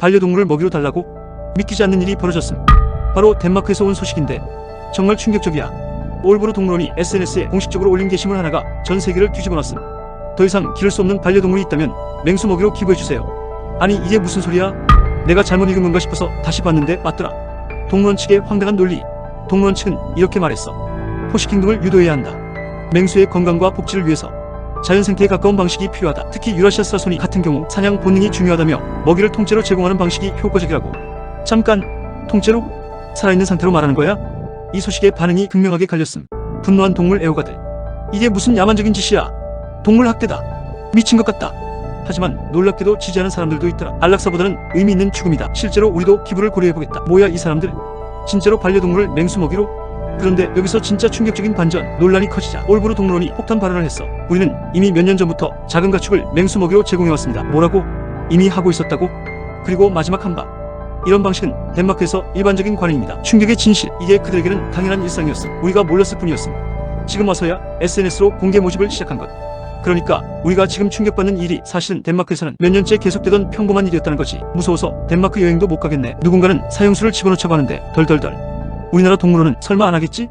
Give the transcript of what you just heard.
반려동물을 먹이로 달라고 믿기지 않는 일이 벌어졌음. 바로 덴마크에서 온 소식인데 정말 충격적이야. 올브로 동물원이 SNS에 공식적으로 올린 게시물 하나가 전 세계를 뒤집어 놨음. 더 이상 기를 수 없는 반려동물이 있다면 맹수 먹이로 기부해주세요. 아니 이게 무슨 소리야? 내가 잘못 읽은 건가 싶어서 다시 봤는데 맞더라. 동물원 측의 황당한 논리. 동물원 측은 이렇게 말했어. 포식행 등을 유도해야 한다. 맹수의 건강과 복지를 위해서 자연 생태에 가까운 방식이 필요하다. 특히 유라시아스 손이 같은 경우 사냥 본능이 중요하다며 먹이를 통째로 제공하는 방식이 효과적이라고. 잠깐, 통째로? 살아있는 상태로 말하는 거야? 이 소식에 반응이 극명하게 갈렸음. 분노한 동물 애호가들. 이게 무슨 야만적인 짓이야? 동물 학대다. 미친 것 같다. 하지만 놀랍게도 지지하는 사람들도 있더라. 안락사보다는 의미 있는 죽음이다. 실제로 우리도 기부를 고려해보겠다. 뭐야 이 사람들? 진짜로 반려동물을 맹수 먹이로? 그런데 여기서 진짜 충격적인 반전, 논란이 커지자 올브로 동물원이 폭탄 발언을 했어. 우리는 이미 몇 년 전부터 작은 가축을 맹수 먹이로 제공해왔습니다. 뭐라고? 이미 하고 있었다고? 그리고 마지막 한 방. 이런 방식은 덴마크에서 일반적인 관행입니다. 충격의 진실, 이게 그들에게는 당연한 일상이었음. 우리가 몰랐을 뿐이었음. 지금 와서야 SNS로 공개 모집을 시작한 것. 그러니까 우리가 지금 충격받는 일이 사실은 덴마크에서는 몇 년째 계속되던 평범한 일이었다는 거지. 무서워서 덴마크 여행도 못 가겠네. 누군가는 사형수를 집어넣자고 하는데 덜덜덜. 우리나라 동물원은 설마 안 하겠지?